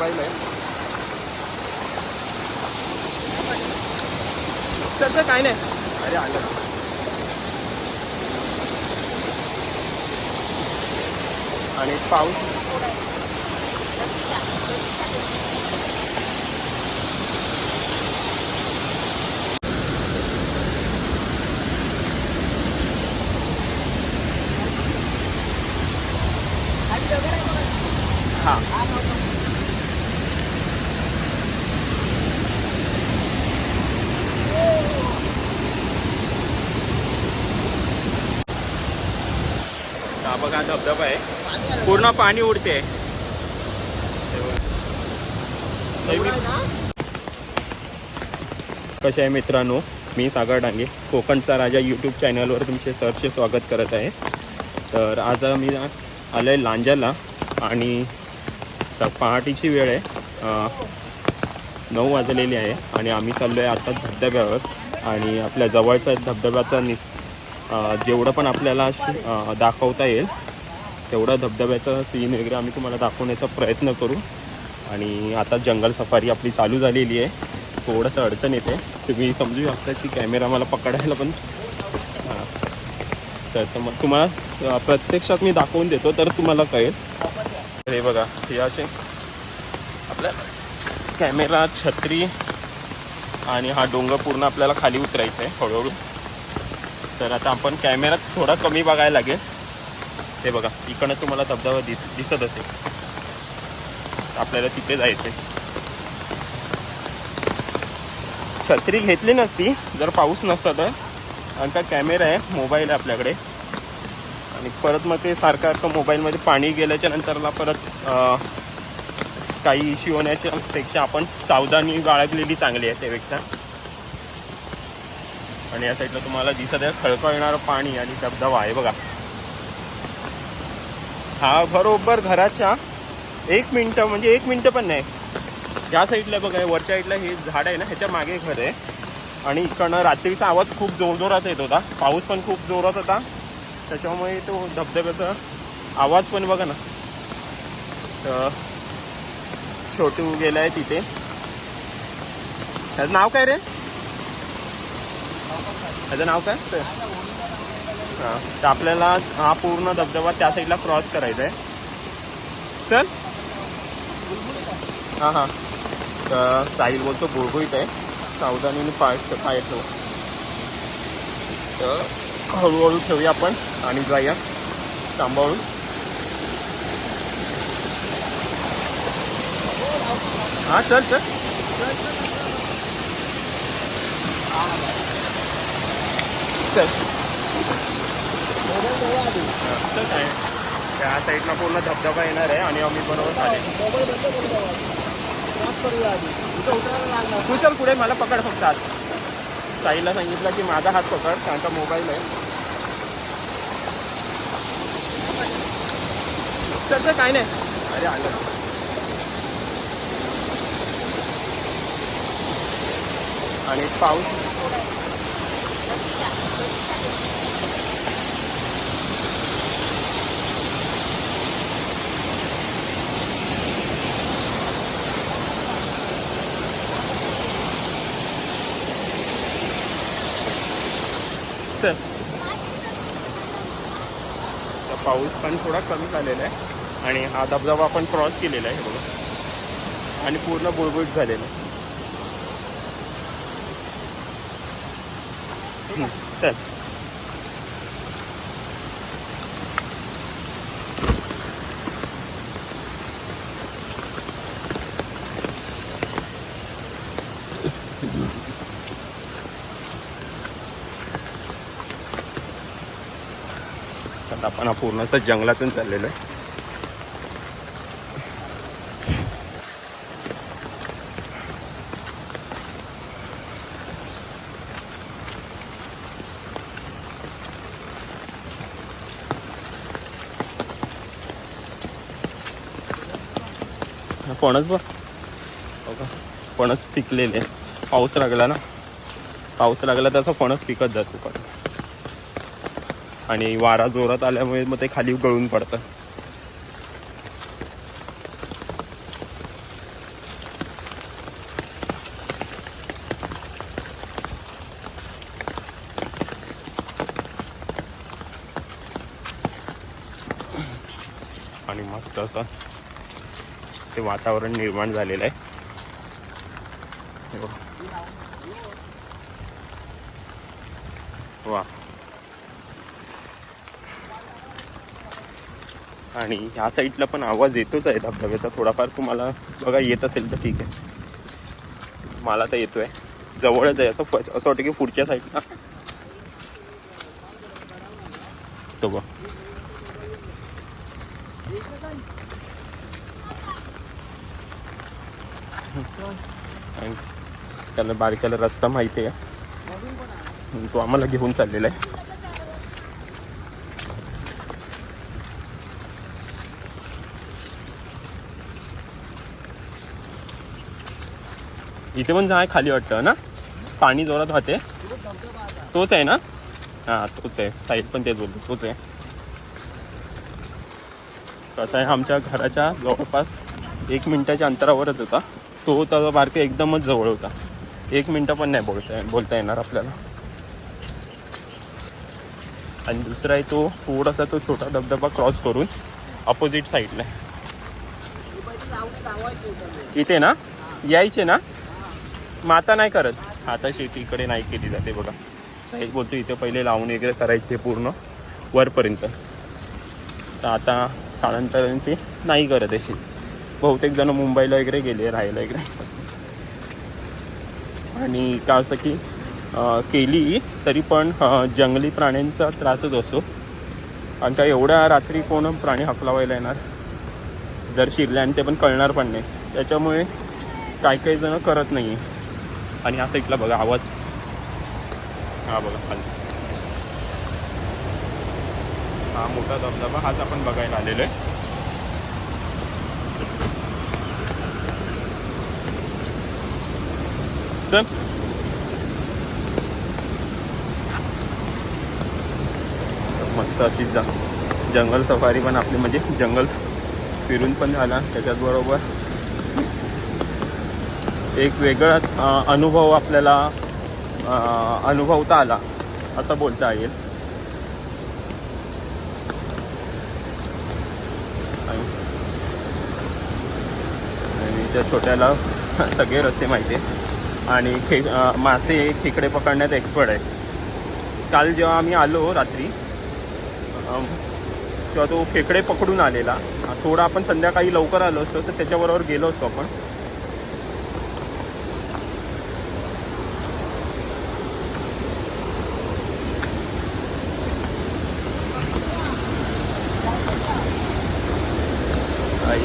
Mobile आहे चल चल काय नाही. अरे आलं. आणि पाऊस हा हा बघा धबधबा आहे. पूर्ण पाणी उडते. कसे आहे मित्रांनो? मी सागर डांगे कोकणचा राजा यूट्यूब चॅनलवर तुमचे सरचे स्वागत करत आहे. तर आज मी आलो आहे लांजाला आणि स पहाटेची वेळ आहे. नऊ वाजलेली आहे आणि आम्ही चाललो आहे आत्ता धबधब्यावर. आणि आपल्या जवळचा धबधब्याचा निस जेवढं पण आपल्याला दाखवता येईल तेवढा धबधब्याचा सीन वगैरे आम्ही तुम्हाला दाखवण्याचा प्रयत्न करू. आणि आता जंगल सफारी आपली चालू झालेली आहे. थोडंसं अडचण येते. तुम्ही समजू शकता की कॅमेरा मला पकडायला पण. हां. तर तर मग तुम्हाला प्रत्यक्षात मी दाखवून देतो तर तुम्हाला कळेल. हे बघा हे असे आपल्या कॅमेरा छत्री आणि हा डोंगर पूर्ण आपल्याला खाली उतरायचा आहे हळूहळू. तर आता आपण कॅमेरा थोडा कमी बघायला लागेल. हे बघा इकडनं तुम्हाला धबधबा दिस दिसत असेल. आपल्याला तिथे जायचं आहे छत्री घेतली नसती जर पाऊस नसता तर. आणि का कॅमेरा आहे मोबाईल आहे आपल्याकडे. आणि परत मग ते सारखं सारखं मोबाईलमध्ये पाणी गेल्याच्या नंतरला परत काही इश्यू होण्याच्या पेक्षा आपण सावधानी बाळगलेली चांगली आहे त्यापेक्षा. आणि या साईडला तुम्हाला दिसत आहे खळखळ येणारं पाणी आणि धबधबा आहे बघा. हा बरोबर घराच्या एक मिनटं म्हणजे एक मिनटं पण नाही. या साईडला बघा वरच्या साईडला हे झाड आहे ना ह्याच्या मागे घर आहे. आणि इकडनं रात्रीचा आवाज खूप जोरजोरात येत होता. पाऊस पण खूप जोरात होता. त्याच्यामुळे तो धबधब्याचा आवाज पण बघा ना. तर छोटू गेलाय तिथे. त्याचं नाव काय रे? त्याचं नाव काय? हां तर आपल्याला हा पूर्ण धबधबा त्या साईडला क्रॉस करायचा आहे चल. हां हां. तर साहिल बोलतो गुळगुळीत आहे. सावधानीने पाय पाय येतो तर हळूहळू ठेवूया आपण आणि जाऊया सांभाळून. हां चल चल. चल. चल त्या साईडला पूर्ण धबधबा येणार आहे आणि आम्ही बरोबर आले. तू चल पुढे मला पकड फक्त आज साईला सांगितलं की माझा हात पकड कारण का मोबाईल आहे. चल चल काय नाही. अरे आलं. आणि पाऊस. पाऊस पण थोडा कमी झालेला आहे. आणि हा धबधबा आपण क्रॉस केलेला आहे बघा. आणि पूर्ण बुळबुळीत झालेला आहे. चल. आता आपण हा पूर्ण असं जंगलातून चाललेलो आहे. फणस बघ. हो का फणस पिकलेले. पाऊस लागला ना? पाऊस लागला तसा फणस पिकत जातो पण. आणि वारा जोरात आल्यामुळे मग ते खाली गळून पडतं. आणि मस्त असं ते वातावरण निर्माण झालेलं आहे. हो. वा. आणि ह्या साईडला पण आवाज येतोच आहे धबधब्याचा. थोडाफार तुम्हाला बघा येत असेल तर ठीक आहे. मला तर येतोय. जवळच आहे असं प- असं वाटतं की पुढच्या साईडला. तो बघ. त्याला बारक्याला रस्ता माहिती आहे. तो आम्हाला घेऊन चाललेला आहे. इथे पण जाय खाली वाटतं ना? पाणी जोरात वाहते. तोच आहे ना? हां तोच आहे. साईड पण तेच बोलतो तोच आहे. कसं आहे आमच्या घराच्या जवळपास एक मिनिटाच्या अंतरावरच होता. तो होता बारके एकदमच जवळ होता. एक मिनटं पण नाही बोलता बोलता येणार आपल्याला. आणि दुसरा आहे तो थोडासा तो छोटा धबधबा क्रॉस करून अपोजिट साईडला इथे ना? यायचे ना? मग आता नाही करत. आता शेतीकडे नाही केली जाते बघा. साईज बोलतो इथे पहिले लावून वगैरे करायचे पूर्ण वरपर्यंत. तर आता कालांतराने ते नाही करत अशी बहुतेक जण मुंबईला वगैरे गेले राहायला वगैरे. आणि का असं की केली तरी पण जंगली प्राण्यांचा त्रासच असतो. आणि का एवढ्या रात्री कोण प्राणी हकलावायला येणार? जर शिरले आणि ते पण कळणार पण नाही. त्याच्यामुळे काही काही जण करत नाही आणि हा साईडला बघा आवाज. हा बघा खाली. हा मोठा धबधबा हाच आपण बघायला आलेलो आहे. चल. मस्त अशी जंगल सफारी पण आपली म्हणजे जंगल फिरून पण झाला त्याच्याचबरोबर. एक वेगळाच अनुभव आपल्याला अनुभवता आला असं बोलता येईल. आणि त्या छोट्याला सगळे रस्ते माहिती आहे आणि खे मासे खेकडे पकडण्यात एक्सपर्ट आहे काल जेव्हा आम्ही आलो रात्री तेव्हा तो खेकडे पकडून आलेला. थोडा आपण संध्याकाळी लवकर आलो असतो तर त्याच्याबरोबर गेलो असतो आपण.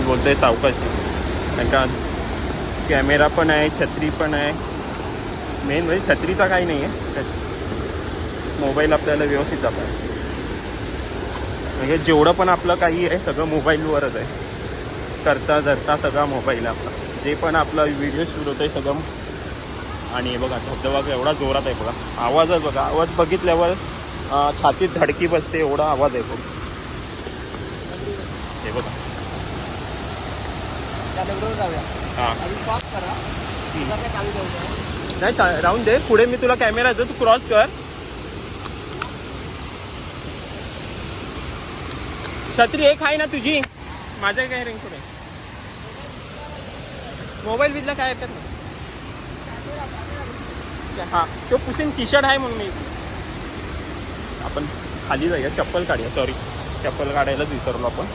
बोलतो आहे सावकाशी. नाही का कॅमेरा पण आहे छत्री पण आहे. मेन म्हणजे छत्रीचा काही नाही आहे मोबाईल आपल्याला व्यवस्थित जातो म्हणजे जेवढं पण आपलं काही आहे सगळं मोबाईलवरच आहे. करता धरता सगळा मोबाईल आपला. जे पण आपला व्हिडिओ शूट होतं आहे सगळं. आणि हे बघा धबधबा एवढा जोरात आहे बघा. आवाजच बघा. आवाज बघितल्यावर छातीत धडकी बसते एवढा आवाज आहे बघ. हे बघा. हां. नाही चा राहून दे पुढे मी तुला कॅमेरा देतो तू क्रॉस कर. छत्री एक आहे ना तुझी? माझ्या काय रिंग पुढे? मोबाईल बिजला काय नाही हा तो पुसीन टी शर्ट आहे म्हणून मी. आपण खाली जाऊया चप्पल काढूया सॉरी चप्पल काढायलाच विसरलो आपण.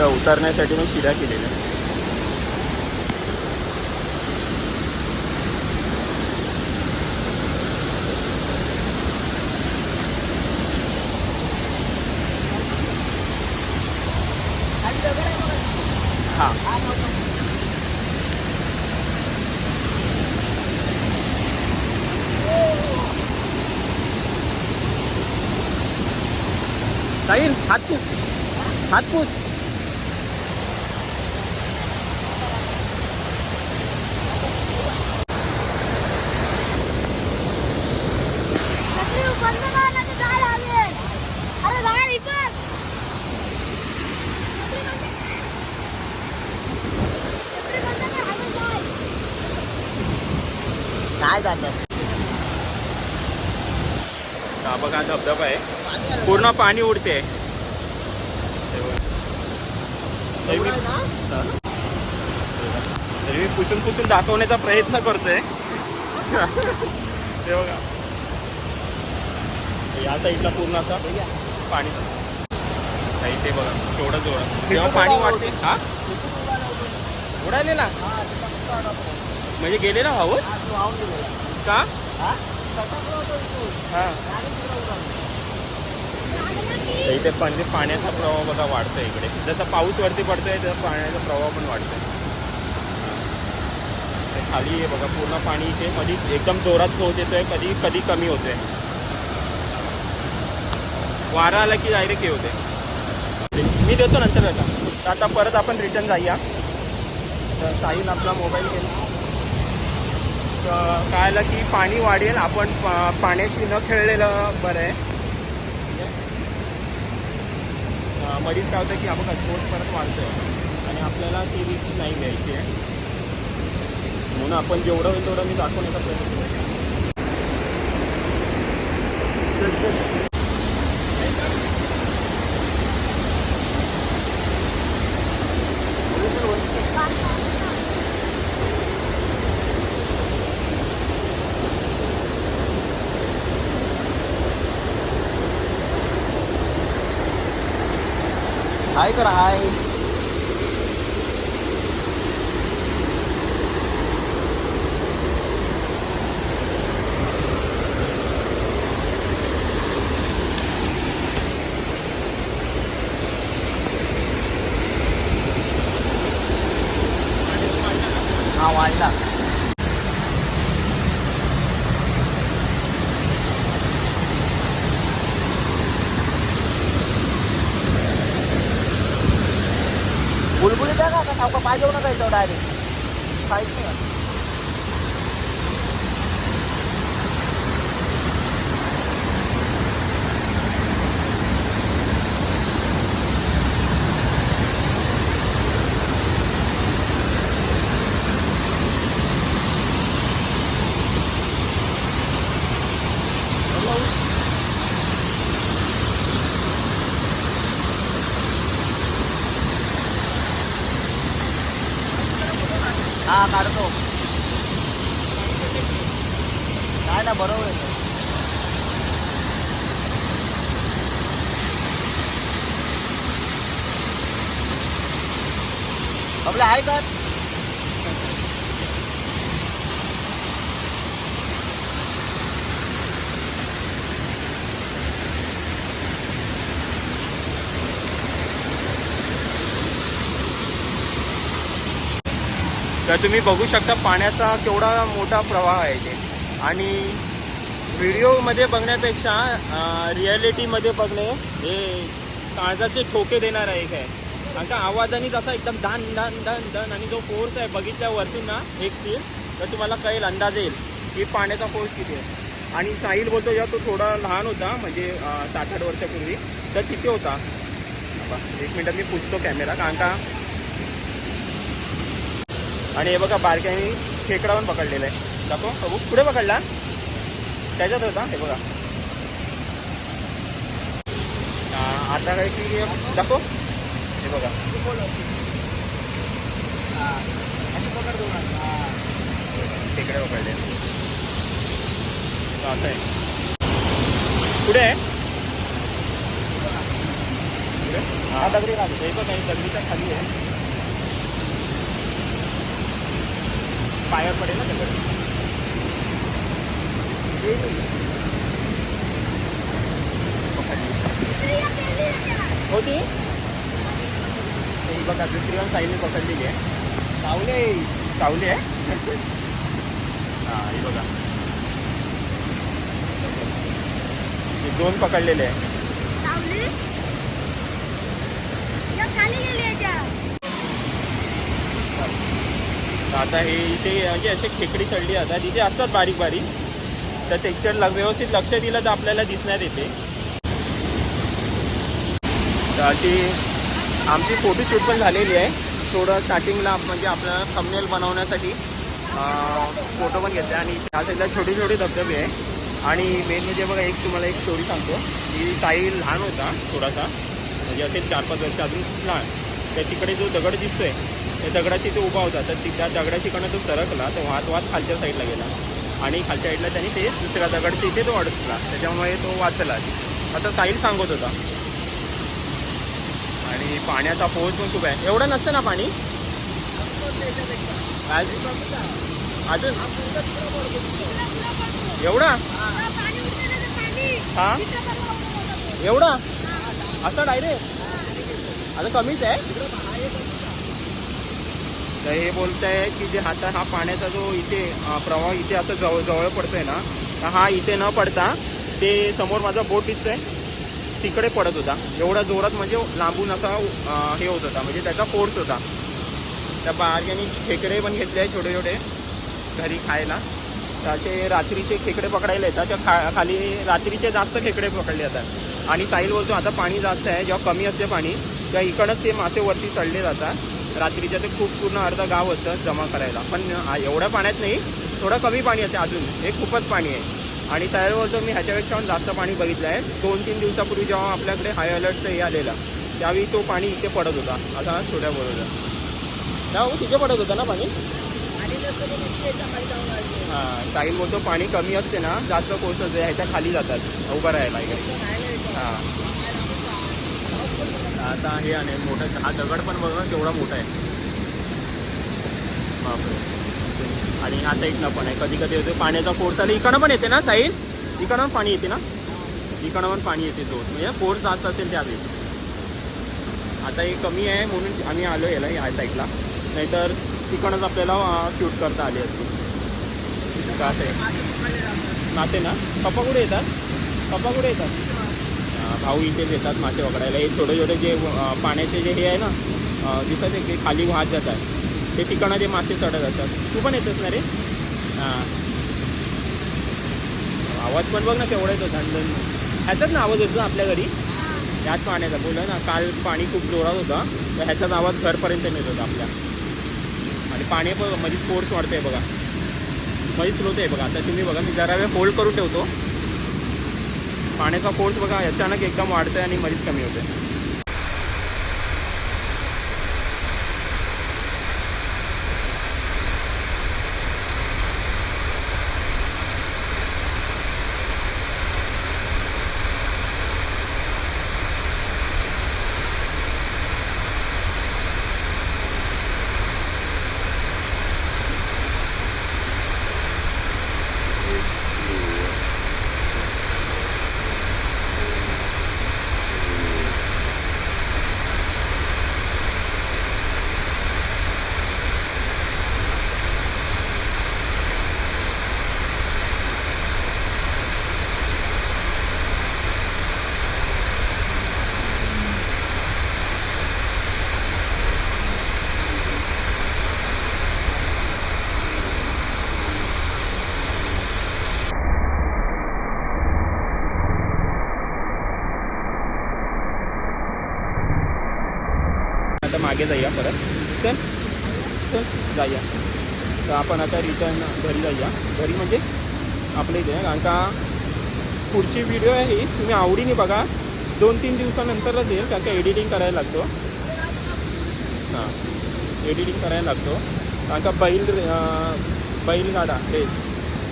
इथे उतर उतरण्यासाठी मी शिरा केलेल्या हा. साहिल हात पुस. हात पुस जातात हा बघा धबधबा आहे. पूर्ण पाणी उडते. तरी मी पुसून पुसून दाखवण्याचा प्रयत्न करतोय. ते बघा. या साईडला पूर्ण असा पाणी काही ते बघा केवढं जोरात जेव्हा पाणी वाटते हा? उडालेला म्हणजे गेले ना भाऊ का? हा. तर इथे म्हणजे पाण्याचा प्रवाह बघा वाढतोय इकडे. जसं पाऊस वरती पडतोय तसा पाण्याचा प्रवाह पण वाढतोय. ते खाली आहे बघा पूर्ण पाणी इथे कधी एकदम जोरात सोच येतोय कधी कधी कमी होतोय. वारा आला की डायरेक्ट हे होते मी देतो नंतर आता. तर आता परत आपण रिटर्न जाऊया. तर साईल आपला मोबाईल घेऊन. कळालं काय आलं की पाणी वाढेल. आपण पा- पाण्याशी न खेळलेलं बरं आहे. अं, मधीच काय होतं की आपण स्पोर्ट परत वाढतोय. आणि आपल्याला ती रिक्स नाही घ्यायची आहे. म्हणून आपण जेवढं होईल तेवढं मी दाखवण्याचा प्रयत्न करतो हाय कर हाय हा वाढला सावका पाहिजे नका याच्यावर डायरेक्ट काहीच हा काढतो. काय ना बरोबर आहे. आपलं आहे का? तर तुम्ही बघू शकता पाण्याचा केवढा मोठा प्रवाह आहे ते. आणि व्हिडिओमध्ये बघण्यापेक्षा रिॲलिटीमध्ये बघणे हे काळजाचे ठोके देणार आहे काय कारण का आवाजाने जसा एकदम दान दान दान दान आणि जो फोर्स आहे बघितल्यावरती ना एक स्थिर तर तुम्हाला कळेल अंदाज येईल की पाण्याचा फोर्स किती आहे. आणि साहिल बोलतो जेव्हा तो थोडा लहान होता म्हणजे सात आठ वर्षापूर्वी तर तिथे होता. एक मिनटात मी पुसतो कॅमेरा कारण का आणि हे बघा बारक्याने खेकडा पण पकडलेला आहे. दाखव बघू. कुठे पकडला? त्याच्यात होता हे बघा. आता काय की दाखव. हे बघा. खेकडे पकडले. असं आहे. कुठे आहे? कुठे? हा. दगडी राहतो. हे बघा दगडीच्या खाली आहे. पायावर पडेल ना दगड होती? ही बघा दुसरी पण साईडने पकडलेली आहे. सावले सावली आहे? हा ही बघा. दोन पकडलेले आहे सावली या खाली गेली याच्या तर आता हे इथे म्हणजे असे खेकडी चढली जातात इथे असतात बारीक बारीक. तर टेक्चर व्यवस्थित लक्ष दिलं तर आपल्याला दिसण्यात येते. तर अशी आमची फोटोशूट पण झालेली आहे. थोडं स्टार्टिंगला म्हणजे आपल्याला थंबनेल बनवण्यासाठी फोटो पण घेतले. आणि त्या साईडला छोटे छोटे धबधबे आहे. आणि मेन म्हणजे बघा एक तुम्हाला एक स्टोरी सांगतो. की काही लहान होता थोडासा. म्हणजे असेल चार पाच वर्ष अजून लहान. तर तिकडे जो दगड दिसतोय त्या दगडाची तो उभा होता. तर त्या दगडाची कणं तो सरकला तो वाहत वाहत खालच्या साईडला गेला. आणि खालच्या साईडला त्यांनी ते दुसऱ्या दगडच्या इथे तो अडकला. त्याच्यामुळे तो वाचला. असं साहिल सांगत होता. आणि पाण्याचा पोहोच पण खूप आहे. एवढं नसतं ना पाणी? अजून? एवढा? हा? एवढा? असं डायरेक्ट आता कमीच आहे. तर हे बोलत आहे की जे आता हा पाण्याचा जो इथे प्रवाह इथे आता जवळ जवळ पडतोय ना तर हा इथे न पडता ते समोर माझा बोट दिसतोय. तिकडे पडत होता. एवढा जोरात म्हणजे लांबून असा हे होत होता. म्हणजे त्याचा फोर्स होता. त्या बारक्यानी खेकडे पण घेतले आहे छोटे छोटे घरी खायला. तर असे रात्रीचे खेकडे पकडायला येतात. त्या खा खाली रात्रीचे जास्त खेकडे पकडले जातात. आणि साहिल बोलतो आता पाणी जास्त आहे. जेव्हा कमी असते पाणी तेव्हा इकडंच ते मासे वरती चढले जातात. रात्रीच्या ते खूप पूर्ण अर्धा गाव असतं जमा करायला. पण एवढ्या पाण्यात नाही थोडं कमी पाणी असते अजून. हे खूपच पाणी आहे. आणि बोलतो मी ह्याच्यापेक्षा जास्त पाणी बघितलं आहे दोन तीन दिवसापूर्वी जेव्हा आपल्याकडे हाय अलर्टचं हे आलेला त्यावेळी तो पाणी इथे पडत होता. असा छोट्या बरोबर जाऊ. तिथे पडत होता ना पाणी? हां साहिल बोलतो पाणी कमी असते ना जास्त कोर्स ह्याच्या खाली जातात उभं राहायला हां. आता हे आणि मोठं हा दगड पण बघा केवढा मोठा आहे. बापरे. आणि ह्या साईडला पण आहे. कधी कधी येतो पाण्याचा फोर्स. आला इकडं पण येते ना साईड? इकडं पण पाणी येते ना? इकडं पण पाणी येते जोर. म्हणजे फोर्स जास्त असेल त्यावेळी. आता हे कमी आहे म्हणून आम्ही आलो याला या साईडला. नाहीतर तिकडंच आपल्याला शूट करता आली असते. असं आहे. नाते ना? पप्पा कुठे येतात? पप्पा कुठे येतात? भाऊ इथेच येतात मासे पकडायला. हे छोटे छोटे जे पाण्याचे जे हे आहे ना दिसत आहे की खाली वाहत जातात. ते ठिकाणं जे मासे चढत असतात. तू पण येतोस ना रे? हां. आवाज पण बघ ना तेवढा येतो थंड ह्याचाच ना आवाज येतो ना आपल्या घरी. याच पाण्याचा. बोला ना काल पाणी खूप जोरात होता. तर ह्याचाच आवाज घरपर्यंत नेत होता आपल्या. आणि पाणी पण म्हणजे मध्ये स्पोर्ट्स वाढतंय बघा. म्हणजे मध्ये स्रोत आहे बघा. आता तुम्ही बघा मी जरा वेळ होल्ड करून ठेवतो. पाण्याचा फोर्स बघा अचानक एकदम वाढतंय आणि मरीच कमी होते आता मागे जाऊया परत. चल चल जाऊया. तर आपण आता रिटर्न घरी जाऊया. घरी म्हणजे आपल्या इथे कारण का पुढची व्हिडिओ आहे ही. तुम्ही आवडीने बघा. दोन तीन दिवसानंतरच येईल कारण का एडिटिंग करायला लागतो. हां. एडिटिंग करायला लागतो. कारण का बैल बैलगाडा रेस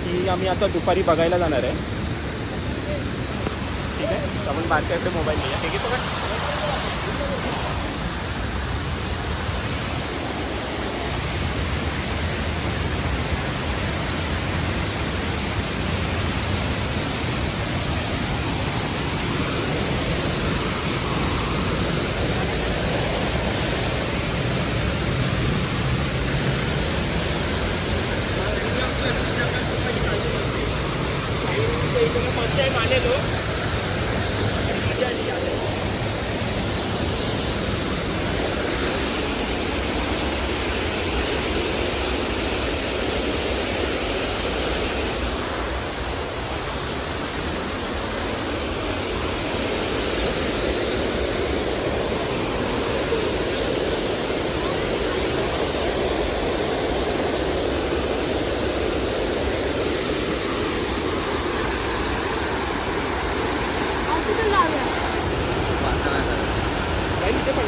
ही आम्ही आता दुपारी बघायला जाणार आहे. ठीक आहे? आपण बारक्याकडे मोबाईल घेऊया. ठीक आहे बघा फर्स्ट टाइम आलेलो आणि मजा आली आले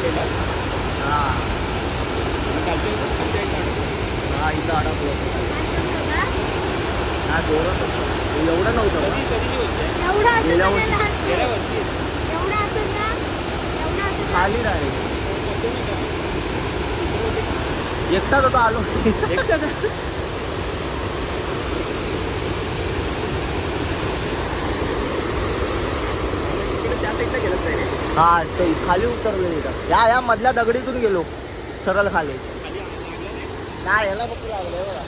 गेला हा कालच्या कालच्या इथं अडकला. हा इथं अडकलो होतो. एवढा हा जोरात होतं. एवढं नव्हतं कधी का? कधी होते असेल गेल्या ना वर्षी- लहान. गेल्या वर्षी एवढा असेल ना एवढा असेल ना. खाली नाही एकटाच होतो आलो एकटाच तिकडे त्या साईडला गेलं नाही रे हा ते खाली उतरलो इथं. या या मधल्या दगडीतून गेलो. सरळ खाली. नाही याला फक्त बघा.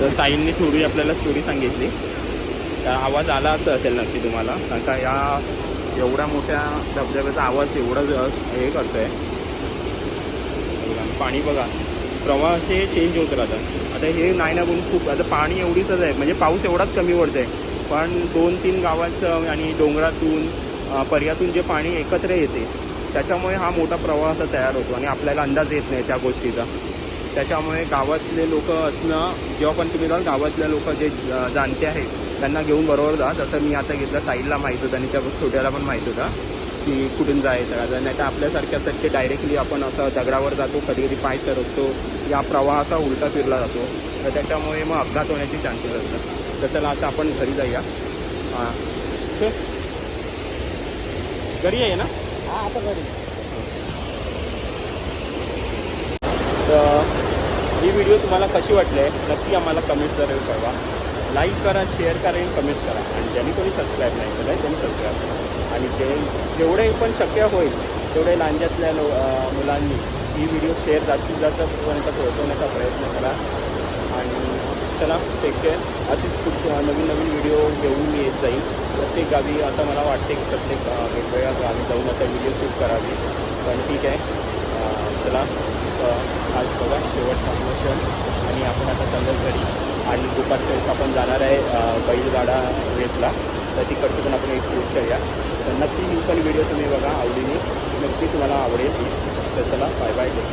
तर साईंनी थोडी आपल्याला स्टोरी सांगितली. तर आवाज आलाच असेल नक्की तुम्हाला. कारण का या एवढ्या मोठ्या धबधब्याचा आवाज एवढा हे करतोय. आहे पाणी बघा. प्रवाह असे चेंज होत राहतात आता हे नाही ना म्हणून खूप आता पाणी एवढीच आहे. म्हणजे पाऊस एवढाच कमी पडतोय. पण दोन तीन गावांचं आणि डोंगरातून पर्यातून जे पाणी एकत्र येते त्याच्यामुळे हा मोठा प्रवाह असा तयार होतो आणि आपल्याला अंदाज येत नाही त्या गोष्टीचा. त्याच्यामुळे गावातले लोक असणं जेव्हा पण तुम्ही जाल गावातले लोक जे जाणते आहेत त्यांना घेऊन बरोबर जा. जसं मी आता घेतलं साईडला माहीत होतं आणि त्या छोट्याला पण माहीत होतं. की कुठून जायचं? का नाही तर आपल्यासारख्या ते डायरेक्टली आपण असं दगडावर जातो कधी कधी पाय सरकतो या प्रवाह असा उलटा फिरला जातो. तर त्याच्यामुळे मग अपघात होण्याचे चान्सेस असतात. तर चला आता आपण घरी जाऊया. हां. घरी आहे ना? हा आता घरी. तर ही व्हिडिओ तुम्हाला कशी वाटली आहे? नक्की आम्हाला कमेंट करेल कळवा. लाईक करा शेअर करा आणि कमेंट करा. आणि ज्यांनी कोणी सबस्क्राईब नाही केलं आहे त्यांनी सबस्क्राईब करा. आणि जे जेवढे पण शक्य होईल तेवढे लांजातल्या लो मुलांनी ही व्हिडिओ शेअर जास्तीत जास्त पर्यंत पोहोचवण्याचा प्रयत्न करा. आणि चला टेक केअर अशीच खूप नवीन नवीन व्हिडिओ घेऊन येत जाईल प्रत्येक गावी असं मला वाटते की प्रत्येक वेगवेगळ्या गावी जाऊन असा व्हिडिओ शूट करावी. पण ठीक आहे. चला आज बघा शेवटचा क्षण आणि आपण आता चाललो घरी आणि दुपारच्या आपण जाणार आहे बैलगाडा रेसला तर तिकडची पण आपण एक शूट करूया. तर नक्की ही पण व्हिडिओ तुम्ही बघा आवडीने. नक्की तुम्हाला आवडेल. ती तर चला बाय बाय टेक